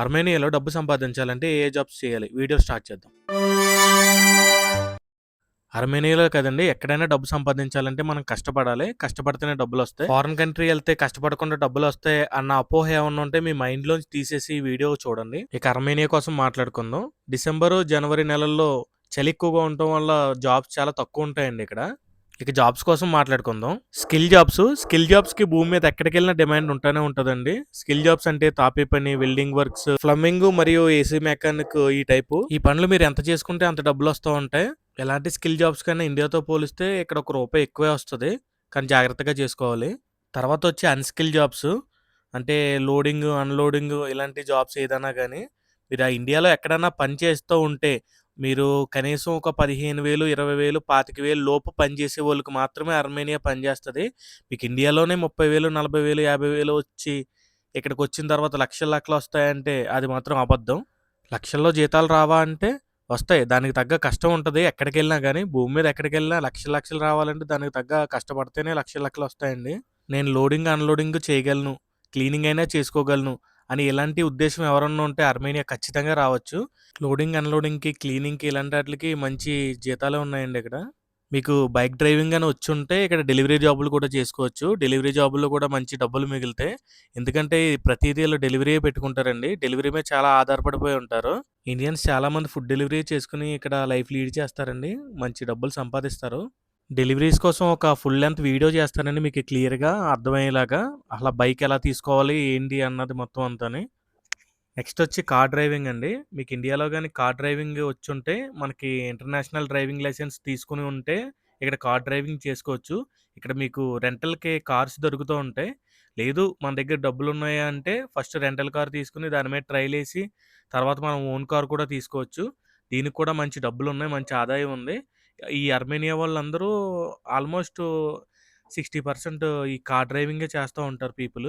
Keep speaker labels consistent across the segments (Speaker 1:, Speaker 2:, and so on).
Speaker 1: అర్మేనియాలో డబ్బు సంపాదించాలంటే ఏ జాబ్స్ చేయాలి? వీడియో స్టార్ట్ చేద్దాం. అర్మేనియాలో కదండి ఎక్కడైనా డబ్బు సంపాదించాలంటే మనం కష్టపడాలి. కష్టపడితేనే డబ్బులు వస్తాయి ఫారిన్ కంట్రీ వెళ్తే కష్టపడకుండా డబ్బులు వస్తాయి అన్న అపోహ ఏమన్నా ఉంటే మీ మైండ్‌లోంచి తీసేసి ఈ వీడియో చూడండి. ఇక అర్మేనియా కోసం మాట్లాడుకుందాం. డిసెంబరు, జనవరి నెలల్లో చలి ఎక్కువగా ఉండటం వల్ల జాబ్స్ చాలా తక్కువ ఉంటాయండి ఇక్కడ. ఇక జాబ్స్ కోసం మాట్లాడుకుందాం. స్కిల్ జాబ్స్, స్కిల్ జాబ్స్‌కి భూమి మీద ఎక్కడికెళ్ళినా డిమాండ్ ఉంటూనే ఉంటదండి. స్కిల్ జాబ్స్ అంటే తాపీ పని, వెల్డింగ్ వర్క్స్, ఫ్లమ్మింగ్ మరియు ఏసీ మెకానిక్ ఈ టైపు. ఈ పనులు మీరు ఎంత చేసుకుంటే అంత డబ్బులు వస్తూ ఉంటాయి. ఎలాంటి స్కిల్ జాబ్స్ కన్నా ఇండియాతో పోలిస్తే ఇక్కడ ఒక రూపాయి ఎక్కువే వస్తుంది కానీ జాగ్రత్తగా చేసుకోవాలి. తర్వాత వచ్చి అన్‌స్కిల్ జాబ్స్ అంటే లోడింగ్, అన్‌లోడింగ్ ఇలాంటి జాబ్స్ ఏదైనా కానీ మీరు ఆ ఇండియాలో ఎక్కడైనా పని చేస్తూ ఉంటే మీరు కనీసం ఒక పదిహేను వేలు ఇరవై వేలు పాతిక వేలు లోపు పనిచేసే వాళ్ళకి మాత్రమే అర్మేనియా పనిచేస్తుంది మీకు ఇండియాలోనే ముప్పై వేలు నలభై వేలు యాభై వేలు వచ్చి ఇక్కడికి వచ్చిన తర్వాత లక్షలు వస్తాయంటే అది మాత్రం అబద్ధం. లక్షల్లో జీతాలు రావా అంటే వస్తాయి. దానికి తగ్గ కష్టం ఉంటది. ఎక్కడికెళ్ళినా కానీ భూమి మీద ఎక్కడికెళ్ళినా లక్షల లక్షలు రావాలంటే దానికి తగ్గ కష్టపడితేనే లక్షలు వస్తాయండి నేను లోడింగ్, అన్‌లోడింగ్ చేయగలను. క్లీనింగ్ అయినా చేసుకోగలను అని ఇలాంటి ఉద్దేశం ఎవరన్నా ఉంటే అర్మేనియా ఖచ్చితంగా రావచ్చు. లోడింగ్, అన్‌లోడింగ్‌కి, క్లీనింగ్‌కి ఇలాంటి వాటికి మంచి జీతాలే ఉన్నాయండి ఇక్కడ. మీకు బైక్ డ్రైవింగ్ గాని వచ్చుంటే ఇక్కడ డెలివరీ జాబులు కూడా చేసుకోవచ్చు. డెలివరీ జాబుల్లో కూడా మంచి డబ్బులు మిగులుతాయి. ఎందుకంటే ప్రతిదీ డెలివరీ పెట్టుకుంటారండి. డెలివరీ మీద చాలా ఆధారపడిపోయి ఉంటారు. ఇండియన్స్ చాలామంది ఫుడ్ డెలివరీ చేసుకుని ఇక్కడ లైఫ్ లీడ్ చేస్తారండి. మంచి డబ్బులు సంపాదిస్తారు. డెలివరీస్ కోసం ఒక ఫుల్ లెంత్ వీడియో చేస్తానండి మీకు క్లియర్‌గా అర్థమయ్యేలాగా. అలా బైక్ ఎలా తీసుకోవాలి, ఏంటి అన్నది మొత్తం అంతాని. నెక్స్ట్ వచ్చి కార్ డ్రైవింగ్ అండి. మీకు ఇండియాలో కానీ కార్ డ్రైవింగ్ వచ్చుంటే మనకి ఇంటర్నేషనల్ డ్రైవింగ్ లైసెన్స్ తీసుకొని ఉంటే ఇక్కడ కార్ డ్రైవింగ్ చేసుకోవచ్చు. ఇక్కడ మీకు రెంటల్‌కి కార్స్ దొరుకుతూ ఉంటాయి. లేదు మన దగ్గర డబ్బులు ఉన్నాయా అంటే ఫస్ట్ రెంటల్ కార్ తీసుకుని దాని మీద ట్రైలేసి తర్వాత మనం ఓన్ కార్ కూడా తీసుకోవచ్చు. దీనికి కూడా మంచి డబ్బులు ఉన్నాయి మంచి ఆదాయం ఉంది. ఈ అర్మేనియా వాళ్ళందరూ ఆల్మోస్ట్ 60% ఈ కార్ డ్రైవింగే చేస్తూ ఉంటారు పీపుల్.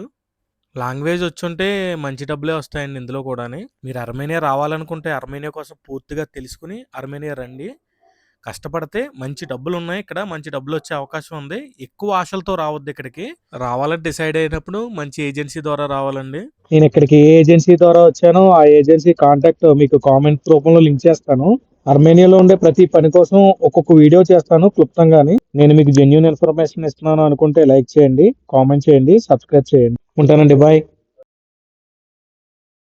Speaker 1: లాంగ్వేజ్ వచ్చుంటే మంచి డబ్బులే వస్తాయండి ఇందులో కూడాని. మీరు అర్మేనియా రావాలనుకుంటే అర్మేనియా కోసం పూర్తిగా తెలుసుకుని అర్మేనియా రండి. కష్టపడితే మంచి డబ్బులు ఉన్నాయి ఇక్కడ. మంచి డబ్బులు వచ్చే అవకాశం ఉంది. ఎక్కువ ఆశలతో రావద్దు ఇక్కడికి. రావాలని డిసైడ్ అయినప్పుడు మంచి ఏజెన్సీ ద్వారా రావాలండి.
Speaker 2: నేను ఇక్కడికి ఏ ఏజెన్సీ ద్వారా వచ్చానో ఆ ఏజెన్సీ కాంటాక్ట్ మీకు కామెంట్ రూపంలో లింక్ చేస్తాను. అర్మేనియాలో ఉండే ప్రతి పని కోసం ఒక్కొక్క వీడియో చేస్తాను క్లుప్తంగాని. నేను మీకు జెన్యున్ ఇన్ఫర్మేషన్ ఇస్తున్నాను అనుకుంటే లైక్ చేయండి, కామెంట్ చేయండి, సబ్స్క్రైబ్ చేయండి. ఉంటానండి. బాయ్.